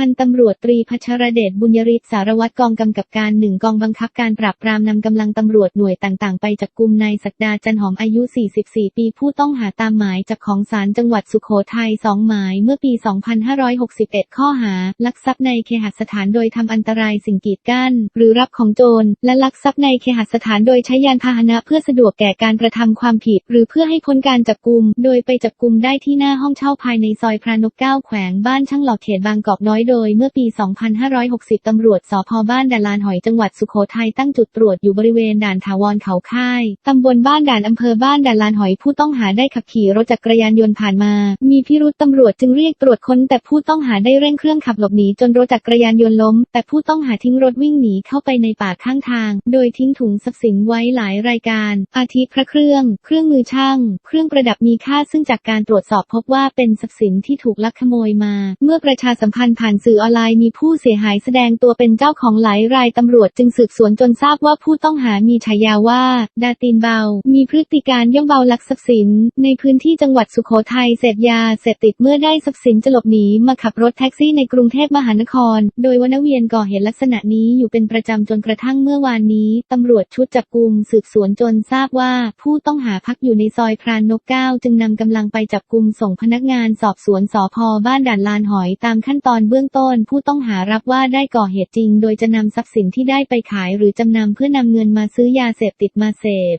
พันตำรวจตรีพัชรเดชบุญยริศสารวัตรกองกำกับการหนึ่งกองบังคับการปราบปรามนำกำลังตำรวจหน่วยต่างๆ ไปจับกุมนายศักดาจันหอมอายุ 44 ปีผู้ต้องหาตามหมายจับของศาลจังหวัดสุโขทัยสองหมายเมื่อปี 2561 ข้อหา ลักทรัพย์ในเคหสถานโดยทำอันตรายสิ่งกีดกั้น หรือรับของโจร และลักทรัพย์ในเคหสถานโดยใช้ยานพาหนะเพื่อสะดวกแก่การกระทำความผิด หรือเพื่อให้พ้นการจับกุมโดยไปจับกุมได้ที่หน้าห้องเช่าภายในซอยพระนกเก้าแขวงบ้านช่างหล่อเขตบางกอกน้อยโดยเมื่อปี 2560 ตำรวจสพบ้านด่านลานหอยจังหวัดสุโขทัยตั้งจุดตรวจอยู่บริเวณด่านถาวรเขาค่าย ตำบลบ้านด่านอำเภอบ้านด่านลานหอยผู้ต้องหาได้ขับขี่รถจักรยานยนต์ผ่านมา มีพิรุษตำรวจจึงเรียกตรวจค้น แต่ผู้ต้องหาได้เร่งเครื่องขับหลบหนีจนรถจักรยานยนต์ล้ม แต่ผู้ต้องหาทิ้งรถวิ่งหนีเข้าไปในป่าข้างทาง โดยทิ้งถุงทรัพย์สินไว้หลายรายการ อาทิพระเครื่อง เครื่องมือช่าง เครื่องประดับมีค่าซึ่งจากการตรวจสอบพบว่าเป็นทรัพย์สินที่ถูกลักขโมยมา เมื่อประชาสัมพันธ์ผ่านสื่อออนไลน์มีผู้เสียหายแสดงตัวเป็นเจ้าของหลายรายตำรวจจึงสืบสวนจนทราบว่าผู้ต้องหามีฉายาว่า ดาตีนเบา มีพฤติการย่องเบาลักทรัพย์สิน ในพื้นที่จังหวัดสุโขทัยเสพยาเสพติดเมื่อได้ทรัพย์สินจะหลบหนีมาขับรถแท็กซี่ในกรุงเทพมหานคร โดยวนเวียนก่อเหตุลักษณะนี้อยู่เป็นประจำจนกระทั่งเมื่อวานนี้ตำรวจชุดจับกลุ่มสืบสวนจนทราบว่า ผู้ต้องหาพักอยู่ในซอยพรานนกเก้าจึงนำกำลังไปจับกลุ่มส่งพนักงานสอบสวนสพบ้านด่านลานหอยตามขั้นตอนเบื้อบื้องต้นผู้ต้องหารับว่าได้ก่อเหตุจริง โดยจะนำทรัพย์สินที่ได้ไปขายหรือจำนำเพื่อนำเงินมาซื้อยาเสพติดมาเสพ